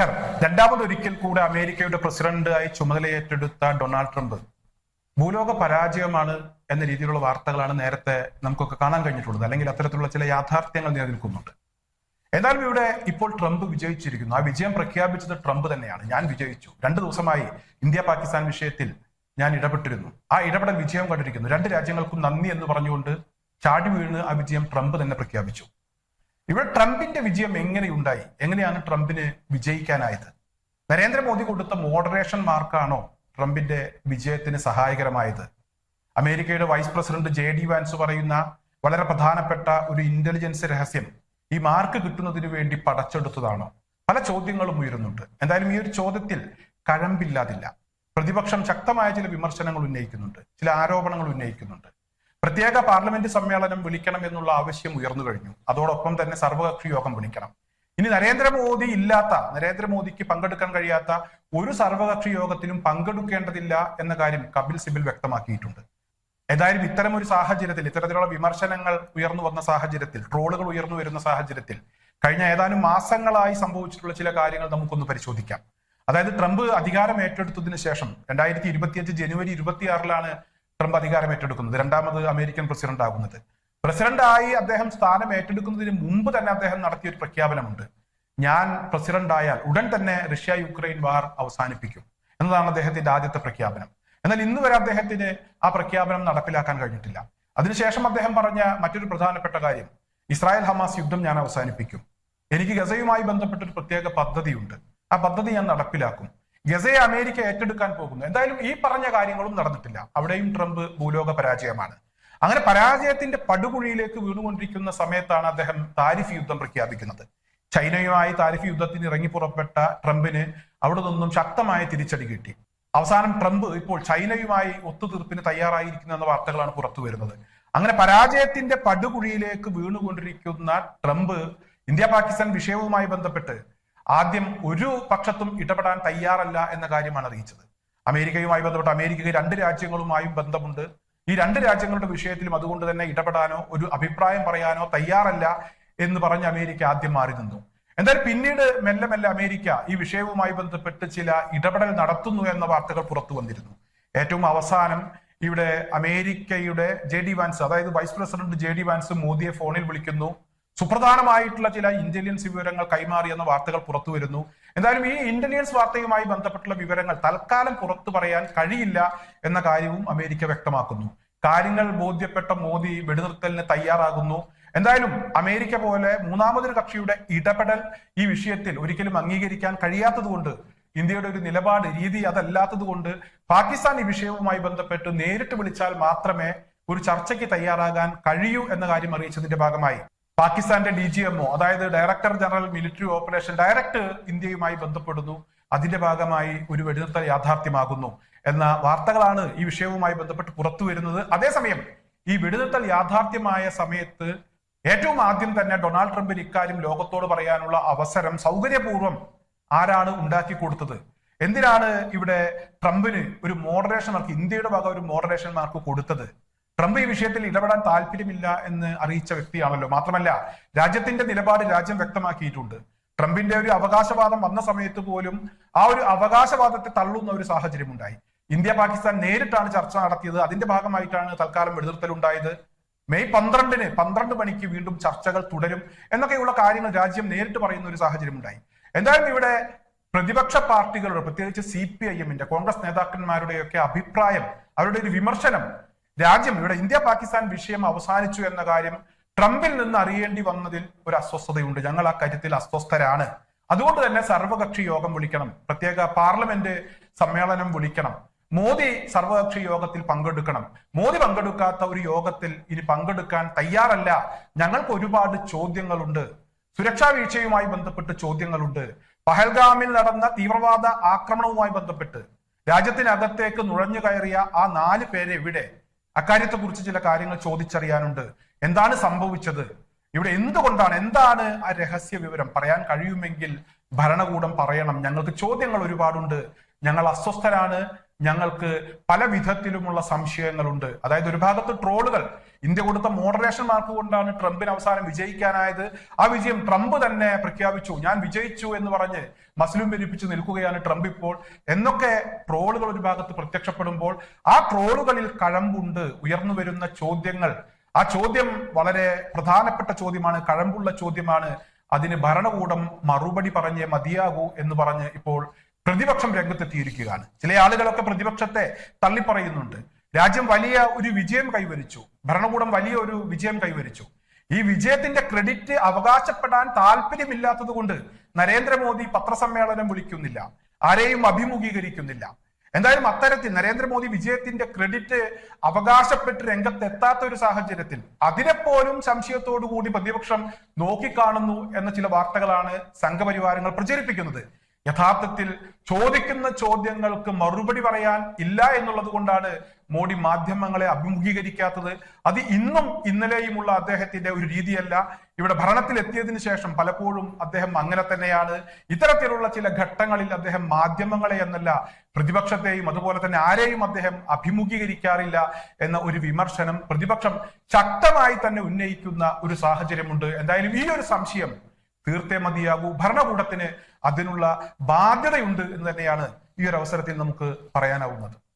നമസ്കാരം. രണ്ടാമതൊരിക്കൽ കൂടെ അമേരിക്കയുടെ പ്രസിഡന്റായി ചുമതലയേറ്റെടുത്ത ഡൊണാൾഡ് ട്രംപ് ഭൂലോക പരാജയമാണ് എന്ന രീതിയിലുള്ള വാർത്തകളാണ് നേരത്തെ നമുക്കൊക്കെ കാണാൻ കഴിഞ്ഞിട്ടുള്ളത്. അല്ലെങ്കിൽ അത്തരത്തിലുള്ള ചില യാഥാർത്ഥ്യങ്ങൾ നിലനിൽക്കുന്നുണ്ട്. എന്നാലും ഇവിടെ ഇപ്പോൾ ട്രംപ് വിജയിച്ചിരിക്കുന്നു. ആ വിജയം പ്രഖ്യാപിച്ചത് ട്രംപ് തന്നെയാണ്. ഞാൻ വിജയിച്ചു. രണ്ട് ദിവസമായി ഇന്ത്യ പാകിസ്ഥാൻ വിഷയത്തിൽ ഞാൻ ഇടപെട്ടിരുന്നു. ആ ഇടപെടൽ വിജയം കണ്ടിരിക്കുന്നു. രണ്ട് രാജ്യങ്ങൾക്കും നന്ദി എന്ന് പറഞ്ഞുകൊണ്ട് ചാടി വീണ് ആ വിജയം ട്രംപ് തന്നെ പ്രഖ്യാപിച്ചു. ഇവിടെ ട്രംപിന്റെ വിജയം എങ്ങനെയുണ്ടായി? എങ്ങനെയാണ് ട്രംപിന് വിജയിക്കാനായത്? നരേന്ദ്രമോദി കൊടുത്ത മോഡറേഷൻ മാർക്കാണോ ട്രംപിന്റെ വിജയത്തിന് സഹായകരമായത്? അമേരിക്കയുടെ vice president J D Vance പറയുന്ന വളരെ പ്രധാനപ്പെട്ട ഒരു ഇന്റലിജൻസ് രഹസ്യം ഈ മാർക്ക് കിട്ടുന്നതിന് വേണ്ടി പടച്ചെടുത്തതാണോ? പല ചോദ്യങ്ങളും ഉയരുന്നുണ്ട്. എന്തായാലും ഈ ഒരു ചോദ്യത്തിൽ കഴമ്പില്ലാതില്ല. പ്രതിപക്ഷം ശക്തമായ ചില വിമർശനങ്ങൾ ഉന്നയിക്കുന്നുണ്ട്. ചില ആരോപണങ്ങൾ ഉന്നയിക്കുന്നുണ്ട്. പ്രത്യേക പാർലമെന്റ് സമ്മേളനം വിളിക്കണം എന്നുള്ള ആവശ്യം ഉയർന്നു കഴിഞ്ഞു. അതോടൊപ്പം തന്നെ സർവകക്ഷി യോഗം വിളിക്കണം. ഇനി നരേന്ദ്രമോദി ഇല്ലാത്ത നരേന്ദ്രമോദിക്ക് പങ്കെടുക്കാൻ കഴിയാത്ത ഒരു സർവകക്ഷി യോഗത്തിലും പങ്കെടുക്കേണ്ടതില്ല എന്ന കാര്യം കപിൽ സിബിൽ വ്യക്തമാക്കിയിട്ടുണ്ട്. ഏതായാലും ഇത്തരം ഒരു സാഹചര്യത്തിൽ ഇത്തരത്തിലുള്ള വിമർശനങ്ങൾ ഉയർന്നു വന്ന സാഹചര്യത്തിൽ ട്രോളുകൾ ഉയർന്നു വരുന്ന സാഹചര്യത്തിൽ കഴിഞ്ഞ ഏതാനും മാസങ്ങളായി സംഭവിച്ചിട്ടുള്ള ചില കാര്യങ്ങൾ നമുക്കൊന്ന് പരിശോധിക്കാം. അതായത് ട്രംപ് അധികാരം ഏറ്റെടുത്തതിന് ശേഷം രണ്ടായിരത്തി ഇരുപത്തിയഞ്ച് ജനുവരി ഇരുപത്തിയാറിലാണ് ട്രംപ് അധികാരം ഏറ്റെടുക്കുന്നത്. രണ്ടാമത് അമേരിക്കൻ പ്രസിഡന്റ് ആകുന്നത്. പ്രസിഡന്റായി അദ്ദേഹം സ്ഥാനം ഏറ്റെടുക്കുന്നതിന് മുമ്പ് തന്നെ അദ്ദേഹം നടത്തിയ ഒരു പ്രഖ്യാപനമുണ്ട്. ഞാൻ പ്രസിഡന്റ് ആയാൽ ഉടൻ തന്നെ റഷ്യ യുക്രൈൻ വാർ അവസാനിപ്പിക്കും എന്നതാണ് അദ്ദേഹത്തിന്റെ ആദ്യത്തെ പ്രഖ്യാപനം. എന്നാൽ ഇന്ന് വരെ അദ്ദേഹത്തിന് ആ പ്രഖ്യാപനം നടപ്പിലാക്കാൻ കഴിഞ്ഞിട്ടില്ല. അതിനുശേഷം അദ്ദേഹം പറഞ്ഞ മറ്റൊരു പ്രധാനപ്പെട്ട കാര്യം ഇസ്രായേൽ ഹമാസ് യുദ്ധം ഞാൻ അവസാനിപ്പിക്കും. എനിക്ക് ഗസയുമായി ബന്ധപ്പെട്ട ഒരു പ്രത്യേക പദ്ധതിയുണ്ട്. ആ പദ്ധതി ഞാൻ നടപ്പിലാക്കും. ഗസയെ അമേരിക്ക ഏറ്റെടുക്കാൻ പോകുന്നു. എന്തായാലും ഈ പറഞ്ഞ കാര്യങ്ങളും നടന്നിട്ടില്ല. അവിടെയും ട്രംപ് ഭൂലോക പരാജയമാണ്. അങ്ങനെ പരാജയത്തിന്റെ പടുകുഴിയിലേക്ക് വീണുകൊണ്ടിരിക്കുന്ന സമയത്താണ് അദ്ദേഹം താരിഫ് യുദ്ധം പ്രഖ്യാപിക്കുന്നത്. ചൈനയുമായി താരിഫ് യുദ്ധത്തിന് ഇറങ്ങി പുറപ്പെട്ട ട്രംപിന് അവിടെ നിന്നും ശക്തമായ തിരിച്ചടി കിട്ടി. അവസാനം ട്രംപ് ഇപ്പോൾ ചൈനയുമായി ഒത്തുതീർപ്പിന് തയ്യാറായിരിക്കുന്നു എന്ന വാർത്തകളാണ് പുറത്തു വരുന്നത്. അങ്ങനെ പരാജയത്തിന്റെ പടുകുഴിയിലേക്ക് വീണുകൊണ്ടിരിക്കുന്ന ട്രംപ് ഇന്ത്യ പാകിസ്ഥാൻ വിഷയവുമായി ബന്ധപ്പെട്ട് ആദ്യം ഒരു പക്ഷത്തും ഇടപെടാൻ തയ്യാറല്ല എന്ന കാര്യമാണ് അറിയിച്ചത്. അമേരിക്കയുമായി ബന്ധപ്പെട്ട് അമേരിക്കയ്ക്ക് രണ്ട് രാജ്യങ്ങളുമായും ബന്ധമുണ്ട്. ഈ രണ്ട് രാജ്യങ്ങളുടെ വിഷയത്തിലും അതുകൊണ്ട് തന്നെ ഇടപെടാനോ ഒരു അഭിപ്രായം പറയാനോ തയ്യാറല്ല എന്ന് പറഞ്ഞ് അമേരിക്ക ആദ്യം മാറി നിന്നു. എന്തായാലും പിന്നീട് മെല്ലെ മെല്ലെ അമേരിക്ക ഈ വിഷയവുമായി ബന്ധപ്പെട്ട് ചില ഇടപെടൽ നടത്തുന്നു എന്ന വാർത്തകൾ പുറത്തു വന്നിരുന്നു. ഏറ്റവും അവസാനം ഇവിടെ അമേരിക്കയുടെ ജെ ഡി വാൻസ് അതായത് vice president J D Vance മോദിയെ ഫോണിൽ വിളിക്കുന്നു. സുപ്രധാനമായിട്ടുള്ള ചില ഇന്റലിജൻസ് വിവരങ്ങൾ കൈമാറിയെന്ന വാർത്തകൾ പുറത്തു വരുന്നു എന്തായാലും ഈ ഇന്റലിജൻസ് വാർത്തയുമായി ബന്ധപ്പെട്ടുള്ള വിവരങ്ങൾ തൽക്കാലം പുറത്തു പറയാൻ കഴിയില്ല എന്ന കാര്യവും അമേരിക്ക വ്യക്തമാക്കുന്നു. കാര്യങ്ങൾ ബോധ്യപ്പെട്ട മോദി വെടിനിർത്തലിന് തയ്യാറാകുന്നു. എന്തായാലും അമേരിക്ക പോലെ മൂന്നാമതൊരു കക്ഷിയുടെ ഇടപെടൽ ഈ വിഷയത്തിൽ ഒരിക്കലും അംഗീകരിക്കാൻ കഴിയാത്തതുകൊണ്ട് ഇന്ത്യയുടെ ഒരു നിലപാട് രീതി അതല്ലാത്തത് കൊണ്ട് പാകിസ്ഥാൻ ഈ വിഷയവുമായി ബന്ധപ്പെട്ട് നേരിട്ട് വിളിച്ചാൽ മാത്രമേ ഒരു ചർച്ചയ്ക്ക് തയ്യാറാകാൻ കഴിയൂ എന്ന കാര്യം അറിയിച്ചതിന്റെ ഭാഗമായി. പാകിസ്ഥാന്റെ ഡി ജി എംഒ അതായത് director general military operation direct ഇന്ത്യയുമായി ബന്ധപ്പെടുന്നു. അതിന്റെ ഭാഗമായി ഒരു വെടിനിർത്തൽ യാഥാർത്ഥ്യമാകുന്നു എന്ന വാർത്തകളാണ് ഈ വിഷയവുമായി ബന്ധപ്പെട്ട് പുറത്തു വരുന്നത്. അതേസമയം ഈ വെടിനിർത്തൽ യാഥാർത്ഥ്യമായ സമയത്ത് ഏറ്റവും ആദ്യം തന്നെ ഡൊണാൾഡ് ട്രംപിന് ഇക്കാര്യം ലോകത്തോട് പറയാനുള്ള അവസരം സൗകര്യപൂർവം ആരാണ് ഉണ്ടാക്കി കൊടുത്തത്? എന്തിനാണ് ഇവിടെ ട്രംപിന് ഒരു മോഡറേഷൻ മാർക്ക് ഇന്ത്യയുടെ ഭാഗം ഒരു മോഡറേഷൻ മാർക്ക് കൊടുത്തത്? ട്രംപ് ഈ വിഷയത്തിൽ ഇടപെടാൻ താല്പര്യമില്ല എന്ന് അറിയിച്ച വ്യക്തിയാണല്ലോ. മാത്രമല്ല രാജ്യത്തിന്റെ നിലപാട് രാജ്യം വ്യക്തമാക്കിയിട്ടുണ്ട്. ട്രംപിന്റെ ഒരു അവകാശവാദം വന്ന സമയത്ത് പോലും ആ ഒരു അവകാശവാദത്തെ തള്ളുന്ന ഒരു സാഹചര്യം ഉണ്ടായി ഇന്ത്യ പാകിസ്ഥാൻ നേരിട്ടാണ് ചർച്ച നടത്തിയത്. അതിന്റെ ഭാഗമായിട്ടാണ് തൽക്കാലം വെടിനിർത്തൽ ഉണ്ടായത് മെയ് പന്ത്രണ്ടിന് പന്ത്രണ്ട് മണിക്ക് വീണ്ടും ചർച്ചകൾ തുടരും എന്നൊക്കെയുള്ള കാര്യങ്ങൾ രാജ്യം നേരിട്ട് പറയുന്ന ഒരു സാഹചര്യം ഉണ്ടായി എന്തായാലും ഇവിടെ പ്രതിപക്ഷ പാർട്ടികളുടെ പ്രത്യേകിച്ച് സി പി ഐ എമ്മിന്റെ കോൺഗ്രസ് നേതാക്കന്മാരുടെയൊക്കെ അഭിപ്രായം അവരുടെ ഒരു വിമർശനം രാജ്യം ഇവിടെ ഇന്ത്യ പാകിസ്ഥാൻ വിഷയം അവസാനിച്ചു എന്ന കാര്യം ട്രംപിൽ നിന്ന് അറിയേണ്ടി വന്നതിൽ ഒരു അസ്വസ്ഥതയുണ്ട്. ഞങ്ങൾ ആ കാര്യത്തിൽ അസ്വസ്ഥരാണ്. അതുകൊണ്ട് തന്നെ സർവകക്ഷി യോഗം വിളിക്കണം. പ്രത്യേക പാർലമെന്റ് സമ്മേളനം വിളിക്കണം. മോദി സർവകക്ഷി യോഗത്തിൽ പങ്കെടുക്കണം. മോദി പങ്കെടുക്കാത്ത ഒരു യോഗത്തിൽ ഇനി പങ്കെടുക്കാൻ തയ്യാറല്ല. ഞങ്ങൾക്ക് ഒരുപാട് ചോദ്യങ്ങളുണ്ട്. സുരക്ഷാ വീഴ്ചയുമായി ബന്ധപ്പെട്ട് ചോദ്യങ്ങളുണ്ട്. പഹൽഗാമിൽ നടന്ന തീവ്രവാദ ആക്രമണവുമായി ബന്ധപ്പെട്ട് രാജ്യത്തിനകത്തേക്ക് നുഴഞ്ഞു കയറിയ ആ നാല് പേരെ എവിടെ അക്കാര്യത്തെ കുറിച്ച് ചില കാര്യങ്ങൾ ചോദിച്ചറിയാനുണ്ട്. എന്താണ് സംഭവിച്ചത്? ഇവിടെ എന്തുകൊണ്ടാണ്? എന്താണ് ആ രഹസ്യ വിവരം? പറയാൻ കഴിയുമെങ്കിൽ ഭരണകൂടം പറയണം. ഞങ്ങൾക്ക് ചോദ്യങ്ങൾ ഒരുപാടുണ്ട്. ഞങ്ങൾ അസ്വസ്ഥരാണ്. ഞങ്ങൾക്ക് പല വിധത്തിലുമുള്ള സംശയങ്ങളുണ്ട്. അതായത് ഒരു ഭാഗത്ത് ട്രോളുകൾ. ഇന്ത്യ കൊടുത്ത മോഡറേഷൻ മാർക്ക് കൊണ്ടാണ് ട്രംപിന് അവസാനം വിജയിക്കാനായത്. ആ വിജയം ട്രംപ് തന്നെ പ്രഖ്യാപിച്ചു. ഞാൻ വിജയിച്ചു എന്ന് പറഞ്ഞ് മസ്ലിം പെരുപ്പിച്ച് നിൽക്കുകയാണ് ട്രംപ് ഇപ്പോൾ. എന്നൊക്കെ ട്രോളുകൾ ഒരു ഭാഗത്ത് പ്രത്യക്ഷപ്പെടുമ്പോൾ ആ ട്രോളുകളിൽ കഴമ്പുണ്ട് ഉയർന്നു വരുന്ന ചോദ്യങ്ങൾ. ആ ചോദ്യം വളരെ പ്രധാനപ്പെട്ട ചോദ്യമാണ് കഴമ്പുള്ള ചോദ്യമാണ്. അതിന് ഭരണകൂടം മറുപടി പറഞ്ഞേ മതിയാകൂ എന്ന് പറഞ്ഞ് ഇപ്പോൾ പ്രതിപക്ഷം രംഗത്തെത്തിയിരിക്കുകയാണ്. ചില ആളുകളൊക്കെ പ്രതിപക്ഷത്തെ തള്ളിപ്പറയുന്നുണ്ട്. രാജ്യം വലിയ ഒരു വിജയം കൈവരിച്ചു. ഭരണകൂടം വലിയ ഒരു വിജയം കൈവരിച്ചു. ഈ വിജയത്തിന്റെ ക്രെഡിറ്റ് അവകാശപ്പെടാൻ താല്പര്യമില്ലാത്തത് കൊണ്ട് നരേന്ദ്രമോദി പത്രസമ്മേളനം വിളിക്കുന്നില്ല. ആരെയും അഭിമുഖീകരിക്കുന്നില്ല. എന്തായാലും അത്തരത്തിൽ നരേന്ദ്രമോദി വിജയത്തിന്റെ ക്രെഡിറ്റ് അവകാശപ്പെട്ട് രംഗത്തെത്താത്ത ഒരു സാഹചര്യത്തിൽ അതിനെപ്പോലും സംശയത്തോടു കൂടി പ്രതിപക്ഷം നോക്കിക്കാണുന്നു എന്ന ചില വാർത്തകളാണ് സംഘപരിവാരങ്ങൾ പ്രചരിപ്പിക്കുന്നത്. യഥാർത്ഥത്തിൽ ചോദിക്കുന്ന ചോദ്യങ്ങൾക്ക് മറുപടി പറയാൻ ഇല്ല എന്നുള്ളത് കൊണ്ടാണ് മോഡി മാധ്യമങ്ങളെ അഭിമുഖീകരിക്കാത്തത്. അത് ഇന്നും ഇന്നലെയുമുള്ള അദ്ദേഹത്തിന്റെ ഒരു രീതിയല്ല. ഇവിടെ ഭരണത്തിൽ എത്തിയതിന് ശേഷം പലപ്പോഴും അദ്ദേഹം അങ്ങനെ തന്നെയാണ്. ഇത്തരത്തിലുള്ള ചില ഘട്ടങ്ങളിൽ അദ്ദേഹം മാധ്യമങ്ങളെ എന്നല്ല പ്രതിപക്ഷത്തെയും അതുപോലെ തന്നെ ആരെയും അദ്ദേഹം അഭിമുഖീകരിക്കാറില്ല എന്ന ഒരു വിമർശനം പ്രതിപക്ഷം ശക്തമായി തന്നെ ഉന്നയിക്കുന്ന ഒരു സാഹചര്യമുണ്ട്. എന്തായാലും ഈ ഒരു സംശയം തീർത്തേ മതിയാകൂ. ഭരണകൂടത്തിന് അതിനുള്ള ബാധ്യതയുണ്ട് എന്ന് തന്നെയാണ് ഈ ഒരു അവസരത്തിൽ നമുക്ക് പറയാനാവുന്നത്.